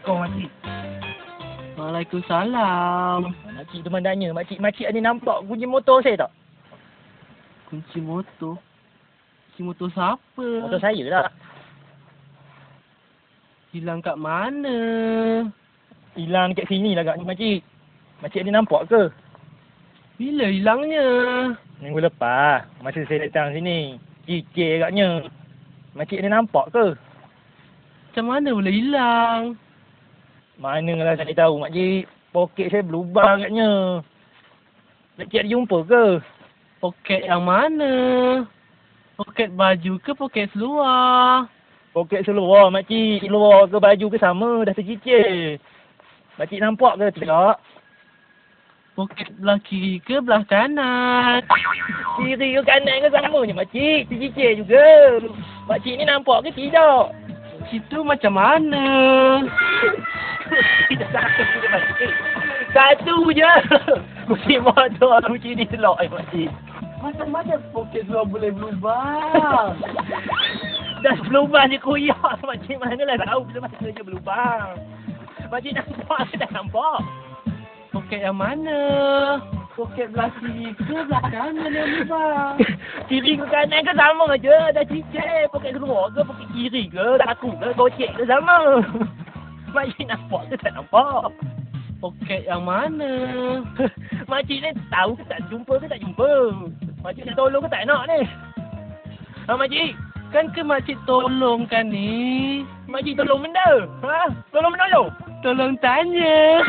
Assalamualaikum makcik. Waalaikumsalam. Makcik tu mandanya. Makcik, makcik ada nampak kunci motor saya tak? Kunci motor. Kunci motor siapa? Motor saya tak? Hilang kat mana? Hilang dekat sini lah agaknya makcik. Makcik ada nampak ke? Bila hilangnya? Minggu lepas. Masa saya datang sini. Kikir agaknya. Makcik ada nampak ke? Macam mana boleh hilang? Manalah saya tahu makcik. Poket saya berlubang agaknya. Makcik ada jumpa ke? Poket yang mana? Poket baju ke poket seluar? Poket seluar makcik. Seluar ke baju ke sama. Dah tercicir. Makcik nampak ke tidak? Poket belah kiri ke belah kanan? Kiri ke kanan ke sama je makcik. Tercicir juga. Makcik ni nampak ke tidak? Situ macam mana? Satu je. Satu je. Kunci motor kunci ni selok eh makcik. Macam-macam poket seluar boleh berubah. Dah berlubang je koyak. Makcik manalah tahu bila masa je berlubang. Makcik nampak ke tak nampak? Poket yang mana? Poket belah kiri ke belah kanan yang berubah? Kiri ke kanan ke sama je. Dah cicir. Poket keluar ke poket kiri ke. Laku ke gocek ke sama. Makcik nampak ke tak nampak? Poket yang mana? Makcik ni tahu ke tak jumpa ke tak jumpa? Makcik nak tolong ke tak nak ni? Ha makcik? Kan ke makcik tolong kan ni? Makcik tolong benda? Ha? Tolong menolong? Tolong tanya.